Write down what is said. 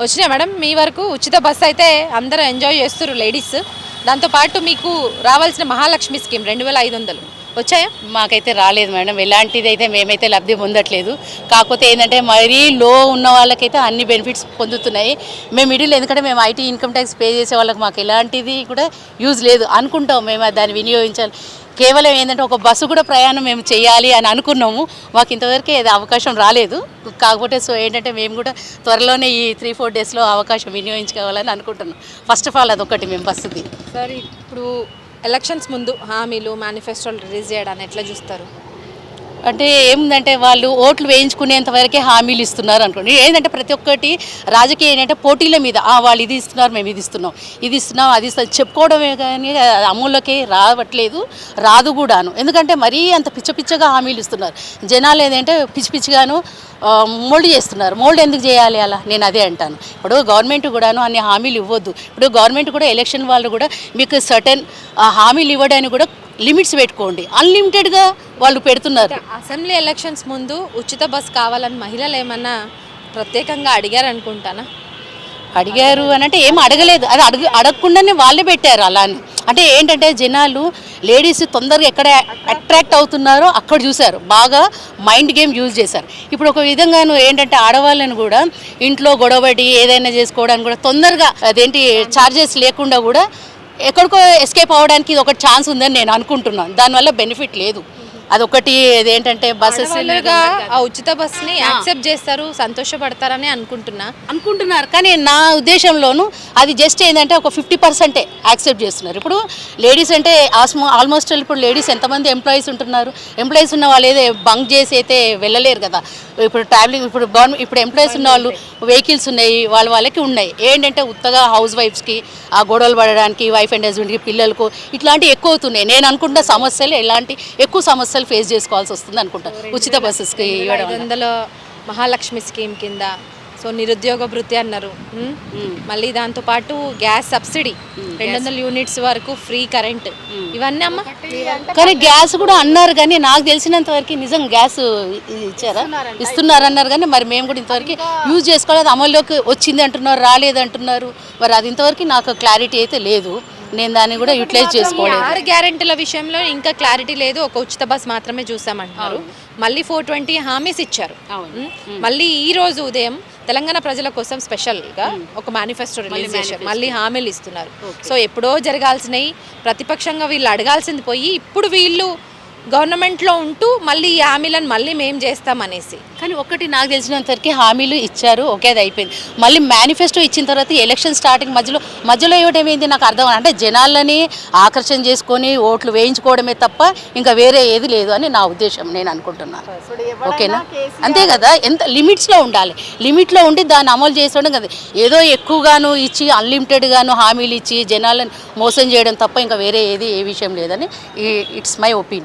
వచ్చినాయి మేడం మీ వరకు ఉచిత బస్సు అయితే అందరూ ఎంజాయ్ చేస్తారు లేడీస్. దాంతోపాటు మీకు రావాల్సిన మహాలక్ష్మి స్కీమ్ రెండు వేల ఐదు వందలు. వచ్చాయా? మాకైతే రాలేదు మేడం. ఎలాంటిది అయితే మేమైతే లబ్ధి పొందట్లేదు. కాకపోతే ఏంటంటే మరీ లో ఉన్న వాళ్ళకైతే అన్ని బెనిఫిట్స్ పొందుతున్నాయి. మేము మిడిల్ ఎందుకంటే మేము ఐటీ ఇన్కమ్ ట్యాక్స్ పే చేసే వాళ్ళకి మాకు ఎలాంటిది కూడా యూజ్ లేదు అనుకుంటాం. మేము దాన్ని వినియోగించాలి. కేవలం ఏంటంటే ఒక బస్సు కూడా ప్రయాణం మేము చేయాలి అని అనుకున్నాము. మాకు ఇంతవరకు ఏది అవకాశం రాలేదు. కాకపోతే సో ఏంటంటే మేము కూడా త్వరలోనే ఈ త్రీ ఫోర్ డేస్లో అవకాశం వినియోగించుకోవాలని అనుకుంటున్నాం. ఫస్ట్ ఆఫ్ ఆల్ అదొకటి మేము బస్సుది. సార్ ఇప్పుడు ఎలక్షన్స్ ముందు హామీలు మేనిఫెస్టోలు రిలీజ్ చేయడాన్ని ఎట్లా చూస్తారు? అంటే ఏముందంటే వాళ్ళు ఓట్లు వేయించుకునేంత వరకే హామీలు ఇస్తున్నారు అనుకోండి. ఏంటంటే ప్రతి ఒక్కటి రాజకీయ ఏంటంటే పోటీల మీద వాళ్ళు ఇది ఇస్తున్నారు మేము ఇది ఇస్తున్నాం ఇది ఇస్తున్నాం అది చెప్పుకోవడమే కానీ అది రావట్లేదు రాదు కూడాను. ఎందుకంటే మరీ అంత పిచ్చ పిచ్చగా హామీలు ఇస్తున్నారు. జనాలు ఏంటంటే పిచ్చి పిచ్చిగాను మోల్డ్ చేస్తున్నారు. మోల్డ్ ఎందుకు చేయాలి అలా? నేను అదే అంటాను. ఇప్పుడు గవర్నమెంట్ కూడాను అన్ని హామీలు ఇవ్వద్దు. ఇప్పుడు గవర్నమెంట్ కూడా ఎలక్షన్ వాళ్ళు కూడా మీకు సర్టెన్ హామీలు ఇవ్వడానికి కూడా లిమిట్స్ పెట్టుకోండి. అన్లిమిటెడ్గా వాళ్ళు పెడుతున్నారు. అసెంబ్లీ ఎలక్షన్స్ ముందు ఉచిత బస్ కావాలని మహిళలు ఏమన్నా ప్రత్యేకంగా అడిగారు అనుకుంటానా అడిగారు అని అంటే ఏం అడగలేదు. అది అడగ అడగకుండానే వాళ్ళే పెట్టారు అలా అని అంటే ఏంటంటే జనాలు లేడీస్ తొందరగా ఎక్కడ అట్రాక్ట్ అవుతున్నారో అక్కడ చూశారు. బాగా మైండ్ గేమ్ యూజ్ చేశారు. ఇప్పుడు ఒక విధంగాను ఏంటంటే ఆడవాళ్ళని కూడా ఇంట్లో గొడవడి ఏదైనా చేసుకోవడానికి కూడా తొందరగా అదేంటి ఛార్జెస్ లేకుండా కూడా ఎక్కడికో ఎస్కేప్ అవ్వడానికి ఇది ఒక ఛాన్స్ ఉందని నేను అనుకుంటున్నాను. దానివల్ల బెనిఫిట్ లేదు. అదొకటి ఏంటంటే బస్సెస్ ఆ ఉచిత బస్ని యాక్సెప్ట్ చేస్తారు సంతోషపడతారని అనుకుంటున్నా. అనుకుంటున్నారు. కానీ నా ఉద్దేశంలోను అది జస్ట్ ఏంటంటే ఒక ఫిఫ్టీ పర్సెంటే యాక్సెప్ట్ చేస్తున్నారు. ఇప్పుడు లేడీస్ అంటే ఆల్మోస్ట్ ఇప్పుడు లేడీస్ ఎంతమంది ఎంప్లాయీస్ ఉంటున్నారు? ఎంప్లాయీస్ ఉన్న వాళ్ళు ఏదో బంక్ చేసి అయితే వెళ్ళలేరు కదా. ఇప్పుడు ట్రావెలింగ్ ఇప్పుడు గవర్నమెంట్ ఇప్పుడు ఎంప్లాయీస్ ఉన్న వాళ్ళు వెహికల్స్ ఉన్నాయి వాళ్ళ వాళ్ళకి ఉన్నాయి. ఏంటంటే ఉత్తగా హౌస్ వైఫ్స్కి ఆ గొడవలు పడడానికి వైఫ్ అండ్ హస్బెండ్కి పిల్లలకు ఇట్లాంటివి ఎక్కువ అవుతున్నాయి. నేను అనుకుంటున్న సమస్యలు ఎలాంటి ఎక్కువ సమస్యలు ఫేస్ చేసుకోవాల్సి వస్తుంది అనుకుంటా. ఉచిత బస్సెస్కి ఇవ్వడం ఐదు వందల మహాలక్ష్మి స్కీమ్ కింద. సో నిరుద్యోగ భృతి అన్నారు. ఉమ్. మళ్ళీ దాంతో పాటు గ్యాస్ సబ్సిడీ. రెండు వందల యూనిట్స్ వరకు ఫ్రీ కరెంట్. ఇవన్నీ అమ్మ? కానీ గ్యాస్ కూడా అన్నారు కానీ నాకు తెలిసినంత వరకు నిజం గ్యాస్ ఇ- ఇచ్చారా? ఇస్తున్నారు అన్నారు కానీ మరి మేము కూడా ఇంతవరకు యూజ్ చేసుకోలేదు. అమల్లోకి వచ్చింది అంటున్నారు రాలేదు అంటున్నారు. మరి అది ఇంతవరకు నాకు క్లారిటీ అయితే లేదు. నేను దాన్ని కూడా యూటిలైజ్ చేసుకోలేదు. ఆరు గ్యారెంటీల విషయంలో ఇంకా క్లారిటీ లేదు. ఒక ఉచిత బస్ మాత్రమే చూసామంటున్నారు. మళ్ళీ ఫోర్ ట్వంటీ హామీస్ ఇచ్చారు. మళ్ళీ ఈ రోజు ఉదయం తెలంగాణ ప్రజల కోసం స్పెషల్గా ఒక మేనిఫెస్టో రిలీజ్ చేశారు. మళ్ళీ హామీలు ఇస్తున్నారు. సో ఎప్పుడో జరగాల్సినవి ప్రతిపక్షంగా వీళ్ళు అడగాల్సింది పోయి ఇప్పుడు వీళ్ళు గవర్నమెంట్లో ఉంటూ మళ్ళీ ఈ హామీలను మళ్ళీ మేం చేస్తామనేసి. కానీ ఒకటి నాకు తెలిసినంత వరకు హామీలు ఇచ్చారు ఒకే అది అయిపోయింది. మళ్ళీ మేనిఫెస్టో ఇచ్చిన తర్వాత ఎలక్షన్ స్టార్టింగ్ మధ్యలో మధ్యలో ఇవ్వడం ఏంది నాకు అర్థం అంటే జనాలని ఆకర్షణ చేసుకొని ఓట్లు వేయించుకోవడమే తప్ప ఇంకా వేరే ఏది లేదు అని నా ఉద్దేశం నేను అనుకుంటున్నాను. ఓకేనా? అంతే కదా ఎంత లిమిట్స్లో ఉండాలి. లిమిట్లో ఉండి దాన్ని అమలు చేసుకోవడం కదా. ఏదో ఎక్కువగాను ఇచ్చి అన్లిమిటెడ్గాను హామీలు ఇచ్చి జనాలను మోసం చేయడం తప్ప ఇంకా వేరే ఏది ఏ విషయం లేదని ఇట్స్ మై ఒపీనియన్.